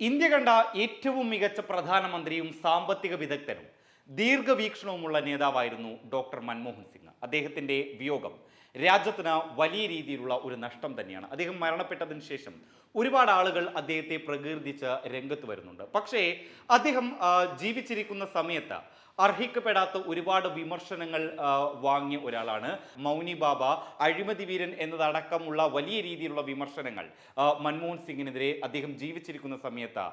India കണ്ട ഏറ്റവും മികച്ച പ്രധാനമന്ത്രിയും സാമ്പത്തിക വിദഗ്ധനും ദീർഘവീക്ഷണവുമുള്ള നേതാവായിരുന്നു ഡോക്ടർ മൻമോഹൻ സിംഗ്. അദ്ദേഹത്തിന്റെ വിയോഗം രാജ്യത്തിന് വലിയ രീതിയിലുള്ള ഒരു നഷ്ടം തന്നെയാണ്. അദ്ദേഹം മരണപ്പെട്ടതിന് ശേഷം ഒരുപാട് ആളുകൾ അദ്ദേഹത്തെ പ്രകീർത്തിച്ച് രംഗത്ത് വരുന്നുണ്ട്. പക്ഷേ അദ്ദേഹം ജീവിച്ചിരിക്കുന്ന സമയത്ത് അർഹിക്കപ്പെടാത്ത ഒരുപാട് വിമർശനങ്ങൾ വാങ്ങിയ ഒരാളാണ്. മൗനി ബാബ അഴിമതി വീരൻ എന്നതടക്കമുള്ള വലിയ രീതിയിലുള്ള വിമർശനങ്ങൾ മൻമോഹൻ സിംഗിനെതിരെ അദ്ദേഹം ജീവിച്ചിരിക്കുന്ന സമയത്ത്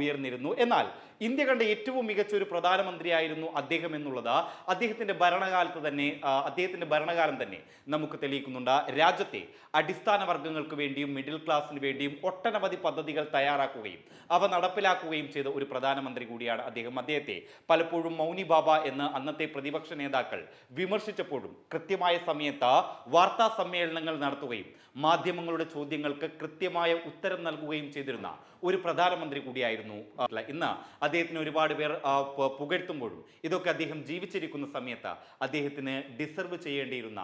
ഉയർന്നിരുന്നു. എന്നാൽ ഇന്ത്യ കണ്ട ഏറ്റവും മികച്ച ഒരു പ്രധാനമന്ത്രിയായിരുന്നു അദ്ദേഹം എന്നുള്ളത് അദ്ദേഹത്തിന്റെ ഭരണകാലത്ത് തന്നെ അദ്ദേഹത്തിന്റെ ഭരണകാലം തന്നെ നമുക്ക് തെളിയിക്കുന്നുണ്ട്. രാജ്യത്തെ അടിസ്ഥാന വർഗങ്ങൾക്ക് വേണ്ടിയും മിഡിൽ ക്ലാസ്സിന് വേണ്ടിയും ഒട്ടനവധി പദ്ധതികൾ തയ്യാറാക്കുകയും അവ നടപ്പിലാക്കുകയും ചെയ്ത ഒരു പ്രധാനമന്ത്രി കൂടിയാണ് അദ്ദേഹം. അദ്ദേഹത്തെ പലപ്പോഴും മൗനി ബാബ എന്ന് അന്നത്തെ പ്രതിപക്ഷ നേതാക്കൾ വിമർശിച്ചപ്പോഴും കൃത്യമായ സമയത്ത് വാർത്താ സമ്മേളനങ്ങൾ നടത്തുകയും മാധ്യമങ്ങളുടെ ചോദ്യങ്ങൾക്ക് കൃത്യമായ ഉത്തരം നൽകുകയും ചെയ്തിരുന്ന ഒരു പ്രധാനമന്ത്രി കൂടിയായിരുന്നു. ഇന്ന് അദ്ദേഹത്തിന് ഒരുപാട് പേർ പുകഴ്ത്തുമ്പോഴും ഇതൊക്കെ അദ്ദേഹം ജീവിച്ചിരിക്കുന്ന സമയത്ത് അദ്ദേഹത്തിന് ഡിസർവ് ചെയ്യേണ്ടിയിരുന്ന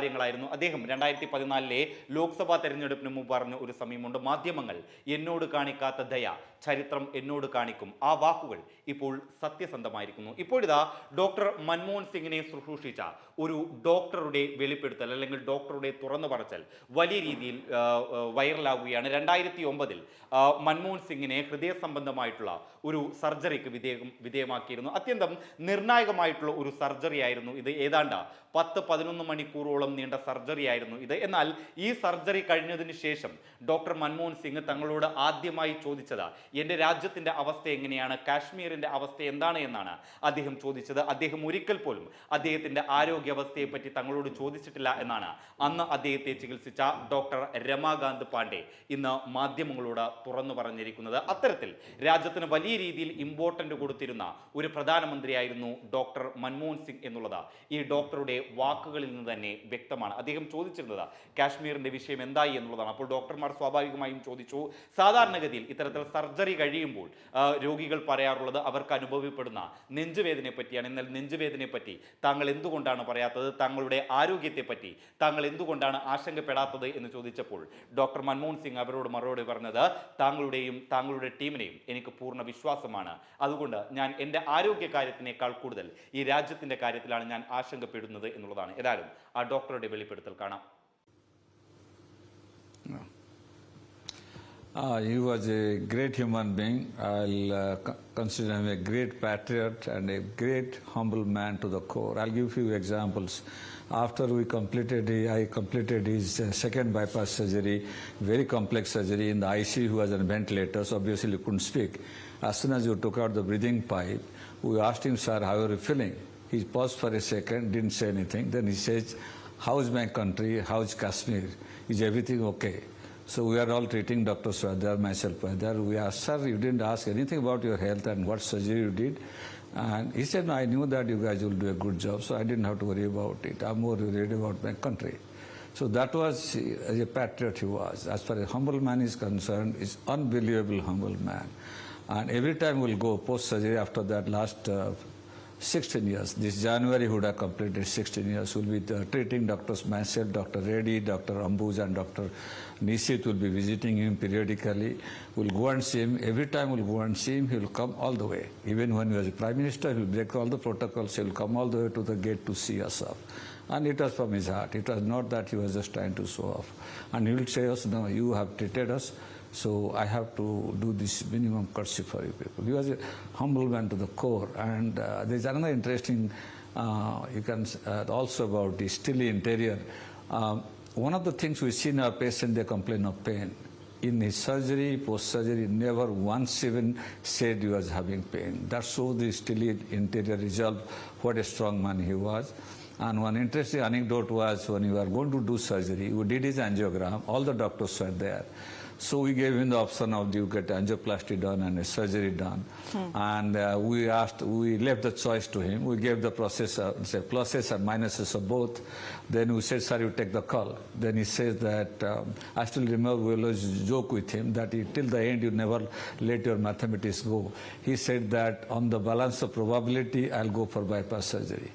കാര്യങ്ങളായിരുന്നു. അദ്ദേഹം രണ്ടായിരത്തി പതിനാലിലെ ലോക്സഭാ തെരഞ്ഞെടുപ്പിന് മുമ്പ് പറഞ്ഞ ഒരു സമയമുണ്ട്. മാധ്യമങ്ങൾ എന്നോട് കാണിക്കാത്ത ദയ. ചരിത്രം എന്നോട് കാണിക്കും. ആ വാക്കുകൾ ഇപ്പോൾ സത്യസന്ധമായിരിക്കുന്നു. ഇപ്പോഴിതാ ഡോക്ടർ മൻമോഹൻ സിംഗിനെ ശുശ്രൂഷിച്ച ഒരു ഡോക്ടറുടെ വെളിപ്പെടുത്തൽ അല്ലെങ്കിൽ ഡോക്ടറുടെ തുറന്നു പറച്ചൽ വലിയ രീതിയിൽ വൈറലാവുകയാണ്. രണ്ടായിരത്തി ഒമ്പതിൽ മൻമോഹൻ സിംഗിനെ ഹൃദയ സംബന്ധമായിട്ടുള്ള ഒരു സർജറിക്ക് വിധേയം വിധേയമാക്കിയിരുന്നു. അത്യന്തം നിർണായകമായിട്ടുള്ള ഒരു സർജറി ആയിരുന്നു ഇത്. ഏതാണ്ട് പത്ത് പതിനൊന്ന് മണിക്കൂറോളം നീണ്ട സർജറി ആയിരുന്നു ഇത്. എന്നാൽ ഈ സർജറി കഴിഞ്ഞതിന് ശേഷം ഡോക്ടർ മൻമോഹൻ സിംഗ് തങ്ങളോട് ആദ്യമായി ചോദിച്ചത് എന്റെ രാജ്യത്തിന്റെ അവസ്ഥ എങ്ങനെയാണ്? കാശ്മീരിന്റെ അവസ്ഥ എന്താണ് എന്നാണ് അദ്ദേഹം ചോദിച്ചത്. അദ്ദേഹം ഒരിക്കൽ പോലും അദ്ദേഹത്തിന്റെ ആരോഗ്യാവസ്ഥയെ പറ്റി തങ്ങളോട് ചോദിച്ചിട്ടില്ല എന്നാണ് അന്ന് അദ്ദേഹത്തെ ചികിത്സിച്ച ഡോക്ടർ രമാകാന്ത് പാണ്ഡെ ഇന്ന് മാധ്യമങ്ങളോട് തുറന്നു പറഞ്ഞിരിക്കുന്നത്. അത്തരത്തിൽ രാജ്യത്തിന് വലിയ രീതിയിൽ ഇമ്പോർട്ടന്റ് കൊടുത്തിരുന്ന ഒരു പ്രധാനമന്ത്രിയായിരുന്നു ഡോക്ടർ മൻമോഹൻ സിംഗ് എന്നുള്ളത് ഈ ഡോക്ടറുടെ വാക്കുകളിൽ നിന്ന് തന്നെ വ്യക്തമാണ്. അദ്ദേഹം ചോദിച്ചിരുന്നത് കാശ്മീരിന്റെ വിഷയം എന്തായി എന്നുള്ളതാണ്. അപ്പോൾ ഡോക്ടർമാർ സ്വാഭാവികമായും ചോദിച്ചു. സാധാരണഗതിയിൽ ഇത്തരത്തിൽ സർജറി കഴിയുമ്പോൾ രോഗികൾ പറയാറുള്ളത് അവർക്ക് അനുഭവപ്പെടുന്ന നെഞ്ചുവേദനയെ പറ്റിയാണ്. എന്നാൽ നെഞ്ചുവേദനയെ പറ്റി താങ്കൾ എന്തുകൊണ്ടാണ് പറയാത്തത്? താങ്കളുടെ ആരോഗ്യത്തെ പറ്റി താങ്കൾ എന്തുകൊണ്ടാണ് ആശങ്കപ്പെടാത്തത് എന്ന് ചോദിച്ചപ്പോൾ ഡോക്ടർ മൻമോഹൻ സിംഗ് അവരോട് മറുപടി പറഞ്ഞത് താങ്കളുടെയും താങ്കളുടെ ടീമിനെയും എനിക്ക് പൂർണ വിശ്വാസമാണ്. അതുകൊണ്ട് ഞാൻ എന്റെ ആരോഗ്യ കാര്യത്തിനേക്കാൾ കൂടുതൽ ഈ രാജ്യത്തിന്റെ കാര്യത്തിലാണ് ഞാൻ ആശങ്കപ്പെടുന്നത് എന്നുള്ളതാണ്. ഏതായാലും ആ ഡോക്ടറുടെ വെളിപ്പെടുത്തൽ കാണാം. Ah, he was a great human being. I'll uh, consider him a great patriot and a great humble man to the core. I'll give you examples. After we completed, I completed his uh, second bypass surgery, very complex surgery in the ICU. He was on ventilator, so obviously he couldn't speak. As soon as you took out the breathing pipe, we asked him, "Sir, how are you feeling?" He paused for a second, didn't say anything. Then he says, "How is my country? How is Kashmir? Is everything okay?" So we are all treating Dr. Swadhar, myself, Swadhar. We asked, sir, you didn't ask anything about your health and what surgery you did. And he said, no, I knew that you guys will do a good job, so I didn't have to worry about it. I'm more worried about my country. So that was, as a patriot he was. As far as humble man is concerned, is unbelievable humble man. And every time we'll go post-surgery after that last uh, 16 years. This January would have completed 16 years. We'll be uh, treating doctors myself, Dr. Reddy, Dr. Ambuz and Dr. Nisit will be visiting him periodically. We'll go and see him. Every time we'll go and see him, he'll come all the way. Even when he was a prime minister, he'll break all the protocols. He'll come all the way to the gate to see us off. And it was from his heart. It was not that he was just trying to show off. And he will say us, no, you have treated us, so I have to do this minimum courtesy for you people. He was a humble man to the core. And uh, there's another interesting, uh, you can uh, also about the stilly interior. Um, one of the things we see in our patient, they complain of pain. In his surgery, post-surgery, never once even said he was having pain. That shows the stilly interior resolve, what a strong man he was. And one interesting anecdote was when we were going to do surgery, we did his angiogram, all the doctors were there. So we gave him the option of do you get angioplasty done and a surgery done. And uh, we asked, we left the choice to him. We gave the process, uh, say pluses and minuses of both. Then we said, sir, you take the call. Then he says that, um, I still remember we always joke with him that he, till the end you never let your mathematics go. He said that on the balance of probability, I'll go for bypass surgery.